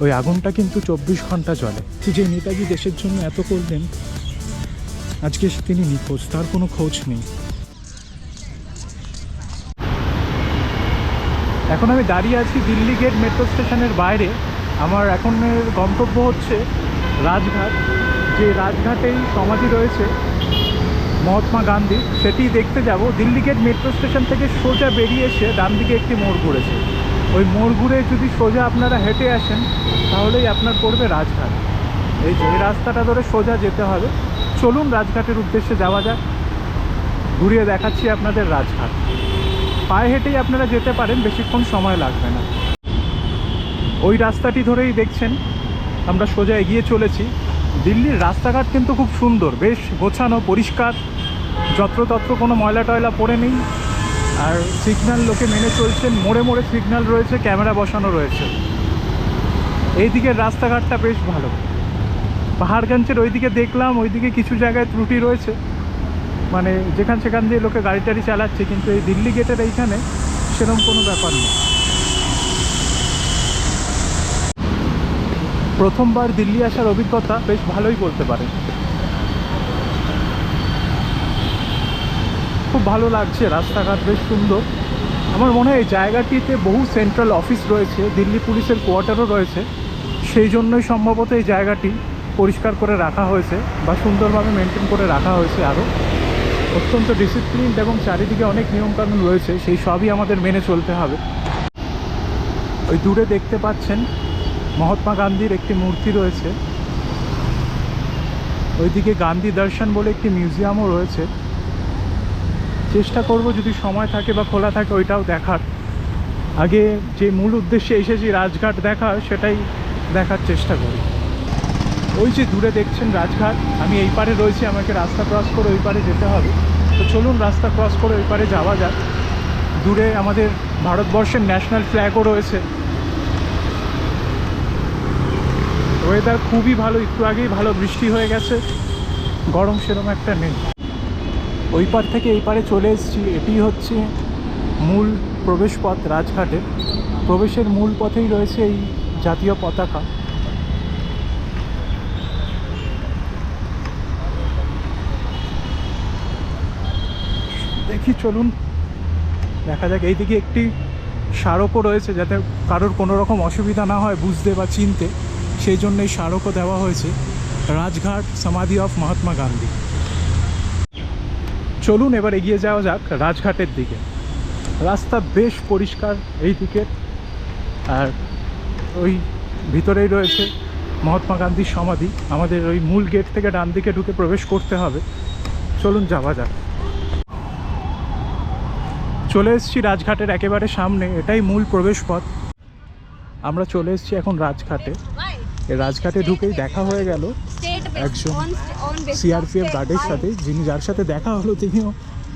ওই আগুনটা কিন্তু চব্বিশ ঘণ্টা চলে যে নেতাজি দেশের জন্য এত করলেন, আজকে তিনি নিখোঁজ, তার কোনো খোঁজ নেই। এখন আমি দাঁড়িয়ে আছি দিল্লি গেট মেট্রো স্টেশনের বাইরে। আমার এখনের গন্তব্য হচ্ছে রাজঘাট। যে রাজঘাটেই সমাধি রয়েছে মহাত্মা গান্ধী, সেটি দেখতে যাব। দিল্লি গেট মেট্রো স্টেশন থেকে সোজা বেরিয়ে এসে ডান দিকে একটি মোড় ঘুরেছে। ওই মোড় ঘুরে যদি সোজা আপনারা হেঁটে আসেন, তাহলেই আপনার পড়বে রাজঘাট। এই যে, এই রাস্তাটা ধরে সোজা যেতে হবে। চলুন রাজঘাটের উদ্দেশ্যে যাওয়া যাক। ঘুরিয়ে দেখাচ্ছি আপনাদের রাজঘাট। পায়ে হেঁটেই আপনারা যেতে পারেন, বেশিক্ষণ সময় লাগবে না। ওই রাস্তাটি ধরেই দেখছেন, আমরা সোজা এগিয়ে চলেছি। দিল্লির রাস্তাঘাট কিন্তু খুব সুন্দর, বেশ গোছানো, পরিষ্কার। যত্রতত্র কোনো ময়লা টয়লা পড়ে নেই। আর সিগন্যাল লোকে মেনে চলছেন, মোড়ে মোড়ে সিগন্যাল রয়েছে ক্যামেরা বসানো রয়েছে। এই দিকের রাস্তাঘাটটা বেশ ভালো। পাহাড়গঞ্জের ওইদিকে দেখলাম, ওইদিকে কিছু জায়গায় ত্রুটি রয়েছে। মানে যেখান সেখান দিয়ে লোকে গাড়ি টাড়ি চালাচ্ছে, কিন্তু এই দিল্লি গেটের এইখানে সেরকম কোনো ব্যাপার নেই। প্রথমবার দিল্লি আসার অভিজ্ঞতা বেশ ভালোই বলতে পারেন। ভালো লাগছে, রাস্তাঘাট বেশ সুন্দর। আমার মনে হয় এই জায়গাটিতে বহু সেন্ট্রাল অফিস রয়েছে, দিল্লি পুলিশের কোয়ার্টারও রয়েছে। সেই জন্যই সম্ভবত এই জায়গাটি পরিষ্কার করে রাখা হয়েছে বা সুন্দরভাবে মেনটেন করে রাখা হয়েছে আরও। অত্যন্ত ডিসিপ্লিনড এবং চারিদিকে অনেক নিয়মকানুন রয়েছে, সেই সবই আমাদের মেনে চলতে হবে। ওই দূরে দেখতে পাচ্ছেন মহাত্মা গান্ধীর একটি মূর্তি রয়েছে। ওইদিকে গান্ধী দর্শন বলে একটি মিউজিয়ামও রয়েছে। চেষ্টা করব, যদি সময় থাকে বা খোলা থাকে, ওইটাও দেখার। আগে যে মূল উদ্দেশ্যে এসেছি রাজঘাট দেখার, সেটাই দেখার চেষ্টা করি। ওই যে দূরে দেখছেন রাজঘাট, আমি এই পারে রয়েছি, আমাকে রাস্তা ক্রস করে ওই পারে যেতে হবে। তো চলুন রাস্তা ক্রস করে ওই পারে যাওয়া যাক। দূরে আমাদের ভারতবর্ষের ন্যাশনাল ফ্ল্যাগও রয়েছে। ওয়েদার খুবই ভালো, একটু আগেই ভালো বৃষ্টি হয়ে গেছে। গরম সেরম একটা নেই। ওই পার থেকে এই পারে চলে এসেছি। এটি হচ্ছে মূল প্রবেশপথ রাজঘাটের প্রবেশের মূল পথেই রয়েছে এই জাতীয় পতাকা। দেখি, চলুন। দেখা যাক, এইদিকে একটি স্মারকও রয়েছে যাতে কারোর কোনো রকম অসুবিধা না হয় বুঝতে বা চিনতে। সেই জন্য এই স্মারকও দেওয়া হয়েছে। রাজঘাট, সমাধি অফ মহাত্মা গান্ধী। চলুন এবার এগিয়ে যাওয়া যাক রাজঘাটের দিকে। রাস্তা বেশ পরিষ্কার এই দিকে। আর ওই ভিতরেই রয়েছে মহাত্মা গান্ধীর সমাধি। আমাদের ওই মূল গেট থেকে ডান দিকে ঢুকে প্রবেশ করতে হবে। চলুন যাওয়া যাক। চলে এসেছি রাজঘাটের একেবারে সামনে। এটাই মূল প্রবেশপথ আমরা চলে এসেছি এখন রাজঘাটে। রাজঘাটে ঢুকেই দেখা হয়ে গেল একজন সিআরপিএফ গার্ডের সাথে যিনি যার সাথে দেখা হলো তিনিও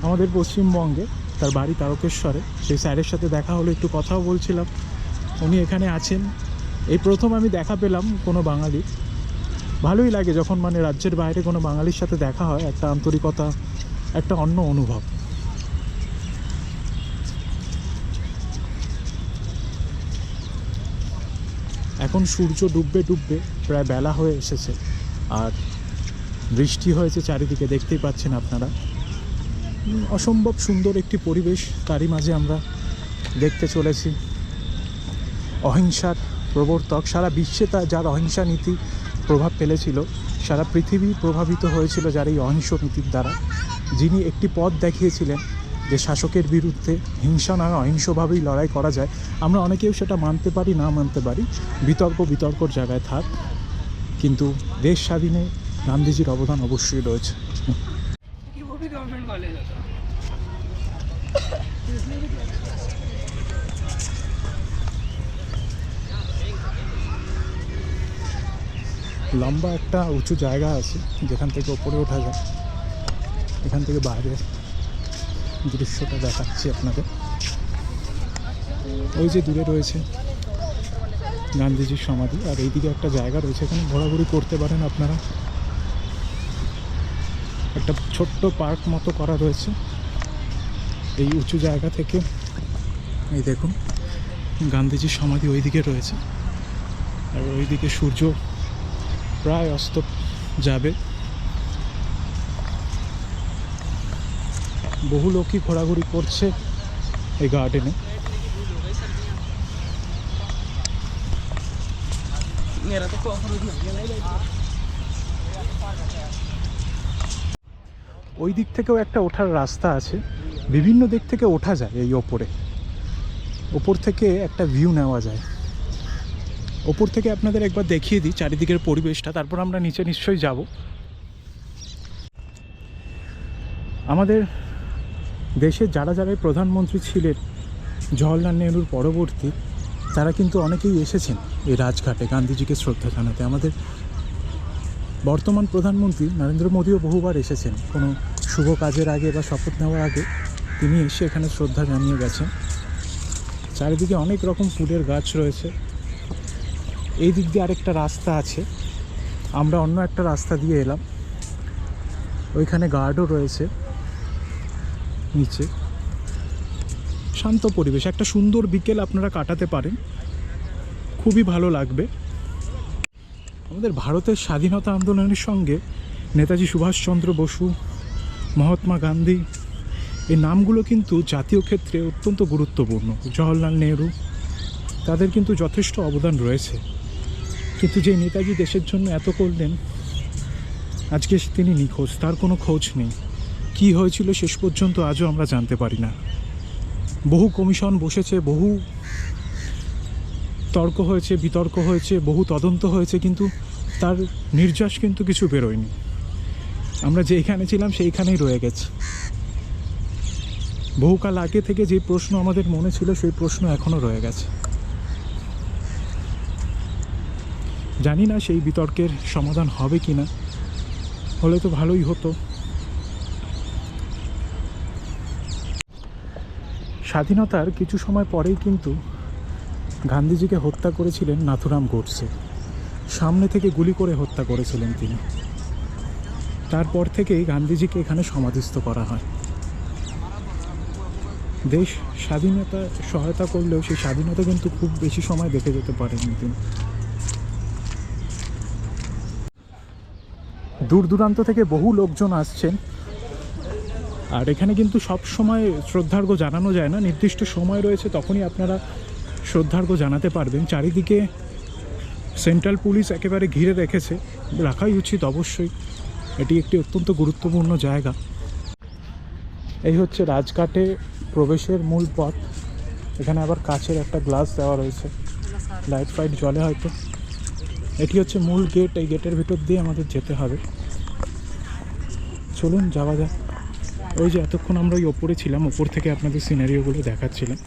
আমাদের পশ্চিমবঙ্গে তার বাড়ি তারকেশ্বরে। সেই স্যারের সাথে দেখা হলো একটু কথাও বলছিলাম। উনি এখানে আছেন। এই প্রথম আমি দেখা পেলাম কোনো বাঙালি। ভালোই লাগে যখন মানে রাজ্যের বাইরে কোনো বাঙালির সাথে দেখা হয় একটা আন্তরিকতা একটা অন্য অনুভব। এখন সূর্য ডুববে ডুববে প্রায় বেলা হয়ে এসেছে। আর বৃষ্টি হয়েছে চারিদিকে, দেখতেই পাচ্ছেন আপনারা। অসম্ভব সুন্দর একটি পরিবেশ তারই মাঝে আমরা দেখতে চলেছি। অহিংসার প্রবর্তক, সারা বিশ্বে তা, যার অহিংসা নীতি প্রভাব ফেলেছিল, সারা পৃথিবী প্রভাবিত হয়েছিল যার এই অহিংস নীতির দ্বারা। যিনি একটি পথ দেখিয়েছিলেন যে শাসকের বিরুদ্ধে হিংসা না, অহিংসভাবেই লড়াই করা যায়, আমরা অনেকেও সেটা মানতে পারি, না মানতে পারি। বিতর্ক বিতর্কর জায়গায় থাক কিন্তু দেশ স্বাধীনে গান্ধীজির অবদান অবশ্যই রয়েছে। লম্বা একটা উঁচু জায়গা আছে, যেখান থেকে ওপরে ওঠা যায়। এখান থেকে বাইরের দৃশ্যটা দেখাচ্ছি আপনাদের। ওই যে দূরে রয়েছে গান্ধীজির সমাধি, আর এইদিকে একটা জায়গা রয়েছে এখানে, ঘোরাঘুরি করতে পারেন আপনারা। একটা ছোট্ট পার্ক মতো করা রয়েছে। এই উঁচু জায়গা থেকে, এই দেখুন, গান্ধীজির সমাধি ওইদিকে রয়েছে। আর ওইদিকে সূর্য প্রায় অস্ত যাবে। বহু লোকই ঘোরাঘুরি করছে এই গার্ডেনে। मेरा तो कॉकरोच लग गया नहीं ওই দিক থেকেও একটা ওঠার রাস্তা আছে বিভিন্ন দিক থেকে ওঠা যায় এই ওপরে ওপর থেকে একটা ভিউ নেওয়া যায় ওপর থেকে আপনাদের একবার দেখিয়ে দিই চারিদিকের পরিবেশটা তারপর আমরা নিচে নিশ্চয়ই যাব আমাদের দেশের যারা যারা এই প্রধানমন্ত্রী ছিলেন জওয়াহরলাল নেহরুর পরবর্তী তারা কিন্তু অনেকেই এসেছেন এই রাজঘাটে, গান্ধীজিকে শ্রদ্ধা জানাতে। আমাদের বর্তমান প্রধানমন্ত্রী নরেন্দ্র মোদীও বহুবার এসেছেন। কোনো শুভ কাজের আগে বা শপথ নেওয়ার আগে তিনি এসে এখানে শ্রদ্ধা জানিয়ে গেছেন। চারিদিকে অনেক রকম ফুলের গাছ রয়েছে। এই দিক দিয়ে আরেকটা রাস্তা আছে। আমরা অন্য একটা রাস্তা দিয়ে এলাম। ওইখানে গার্ডও রয়েছে। নিচে। শান্ত পরিবেশ, একটা সুন্দর বিকেল আপনারা কাটাতে পারেন। খুবই ভালো লাগবে। আমাদের ভারতের স্বাধীনতা আন্দোলনের সঙ্গে নেতাজি সুভাষচন্দ্র বসু, মহাত্মা গান্ধী, এই নামগুলো কিন্তু জাতীয় ক্ষেত্রে অত্যন্ত গুরুত্বপূর্ণ। জওহরলাল নেহরু, তাদের কিন্তু যথেষ্ট অবদান রয়েছে। কিন্তু যে নেতাজি দেশের জন্য এত করলেন, আজকে তিনি নিখোঁজ, তার কোনো খোঁজ নেই। কি হয়েছিল শেষ পর্যন্ত আজও আমরা জানতে পারি না। বহু কমিশন বসেছে, বহু তর্ক হয়েছে, বিতর্ক হয়েছে, বহু তদন্ত হয়েছে, কিন্তু তার নির্যাস কিন্তু কিছু বেরোয়নি। আমরা যেইখানে ছিলাম সেইখানেই রয়ে গেছে। বহুকাল আগে থেকে যে প্রশ্ন আমাদের মনে ছিল, সেই প্রশ্ন এখনও রয়ে গেছে। জানি না সেই বিতর্কের সমাধান হবে কি না হলে তো ভালোই হতো। স্বাধীনতার কিছু সময় পরেই কিন্তু গান্ধীজিকে হত্যা করেছিলেন নাথুরাম গোডসে। সামনে থেকে গুলি করে হত্যা করেছিলেন তিনি। তারপর থেকেই গান্ধীজিকে এখানে সমাধিস্থ করা হয়। দেশ স্বাধীনতা, সহায়তা করলেও সেই স্বাধীনতা কিন্তু খুব বেশি সময় দেখে যেতে পারেননি তিনি। দূর দূরান্ত থেকে বহু লোকজন আসছেন। আর এখানে কিন্তু সব সময় শ্রদ্ধার্ঘ্য জানানো যায় না। নির্দিষ্ট সময় রয়েছে, তখনই আপনারা শ্রদ্ধার্ঘ্য জানাতে পারবেন। চারিদিকে সেন্ট্রাল পুলিশ একেবারে ঘিরে রেখেছে। রাখাই উচিত অবশ্যই। এটি একটি অত্যন্ত গুরুত্বপূর্ণ জায়গা। এই হচ্ছে রাজঘাটে প্রবেশের মূল পথ। এখানে আবার কাচের একটা গ্লাস দেওয়া রয়েছে। লাইট ফাইট জলে হয়তো। এটি হচ্ছে মূল গেট। এই গেটের ভিতর দিয়ে আমাদের যেতে হবে। চলুন, যাওয়া যাক। ওই যে এতক্ষণ আমরা ওই ওপরে ছিলাম, ওপর থেকে আপনাদের সিনারিওগুলো দেখাচ্ছিলাম।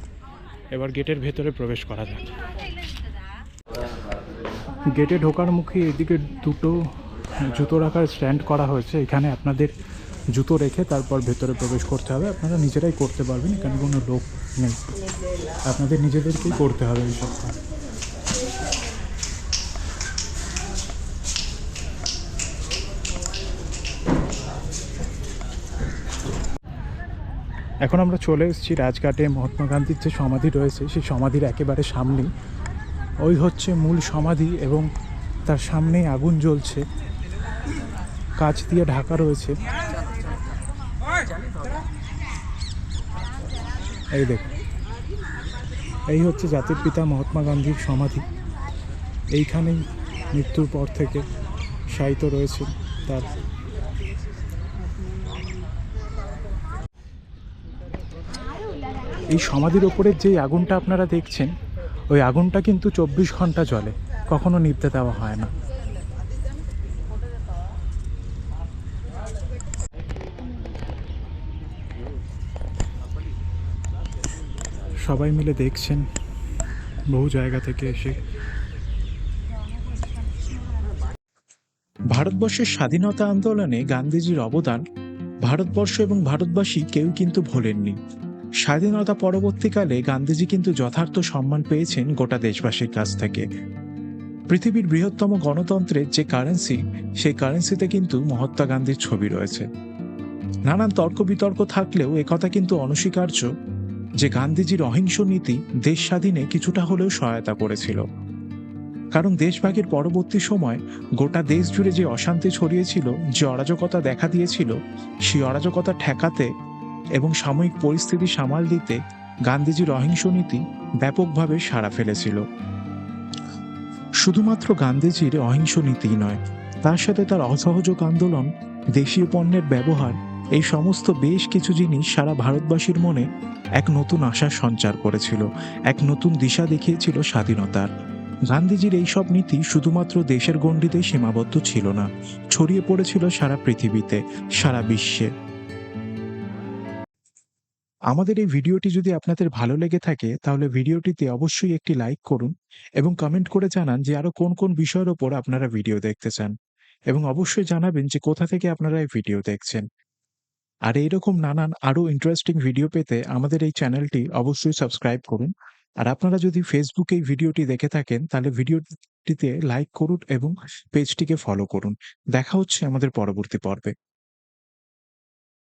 এবার গেটের ভেতরে প্রবেশ করা যাক। গেটে ঢোকার মুখে এদিকে দুটো জুতো রাখার স্ট্যান্ড করা হয়েছে। এখানে আপনাদের জুতো রেখে তারপর ভেতরে প্রবেশ করতে হবে। আপনারা নিজেরাই করতে পারবেন, এখানে কোনো লোক নেই। আপনাদের নিজেদেরকেই করতে হবে এইসব কাজ এখন আমরা চলে এসেছি রাজঘাটে মহাত্মা গান্ধীর যে সমাধি রয়েছে, সেই সমাধির একেবারে সামনেই। ওই হচ্ছে মূল সমাধি এবং তার সামনেই আগুন জ্বলছে। কাচ দিয়ে ঢাকা রয়েছে। এই দেখুন। এই হচ্ছে জাতির পিতা মহাত্মা গান্ধীর সমাধি। এইখানেই মৃত্যুর পর থেকে শায়িত রয়েছে তার এই সমাধির ওপরের যেই আগুনটা আপনারা দেখছেন, ওই আগুনটা কিন্তু চব্বিশ ঘণ্টা জ্বলে। কখনো নিভতে দেওয়া হয় না। সবাই মিলে দেখছেন, বহু জায়গা থেকে এসে। ভারতবর্ষের স্বাধীনতা আন্দোলনে গান্ধীজির অবদান ভারতবর্ষ এবং ভারতবাসী কেউ কিন্তু ভোলেননি। স্বাধীনতা পরবর্তীকালে গান্ধীজি কিন্তু যথার্থ সম্মান পেয়েছেন গোটা দেশবাসীর কাছ থেকে। পৃথিবীর বৃহত্তম গণতন্ত্রের যে কারেন্সি সেই কারেন্সিতে কিন্তু মহাত্মা গান্ধীর ছবি রয়েছে। নানান তর্ক বিতর্ক থাকলেও একথা কিন্তু অনস্বীকার্য যে গান্ধীজির অহিংস নীতি দেশ স্বাধীনে কিছুটা হলেও সহায়তা করেছিল। কারণ দেশভাগের পরবর্তী সময় গোটা দেশ জুড়ে যে অশান্তি ছড়িয়েছিল, যে অরাজকতা দেখা দিয়েছিল, সেই অরাজকতা ঠেকাতে এবং সাময়িক পরিস্থিতি সামাল দিতে গান্ধীজির অহিংস নীতি ব্যাপকভাবে সাড়া ফেলেছিল। শুধুমাত্র গান্ধীজির অহিংস নীতিই নয়, তার সাথে তার অসহযোগ আন্দোলন, দেশীয় পণ্যের ব্যবহার, এই সমস্ত বেশ কিছু জিনিস সারা ভারতবাসীর মনে এক নতুন আশার সঞ্চার করেছিল, এক নতুন দিশা দেখিয়েছিল স্বাধীনতার। গান্ধীজির এইসব নীতি শুধুমাত্র দেশের গণ্ডিতেই সীমাবদ্ধ ছিল না, ছড়িয়ে পড়েছিল সারা পৃথিবীতে, সারা বিশ্বে। আমাদের এই ভিডিওটি যদি আপনাদের ভালো লেগে থাকে, তাহলে ভিডিওটিতে অবশ্যই একটি লাইক করুন এবং কমেন্ট করে জানান যে আরও কোন কোন বিষয়ের ওপর আপনারা ভিডিও দেখতে চান এবং অবশ্যই জানাবেন যে কোথা থেকে আপনারা এই ভিডিও দেখছেন। আর এইরকম নানান আরও ইন্টারেস্টিং ভিডিও পেতে আমাদের এই চ্যানেলটি অবশ্যই সাবস্ক্রাইব করুন। আর আপনারা যদি ফেসবুকে এই ভিডিওটি দেখে থাকেন, তাহলে ভিডিওটিতে লাইক করুন এবং পেজটিকে ফলো করুন। দেখা হচ্ছে আমাদের পরবর্তী পর্বে।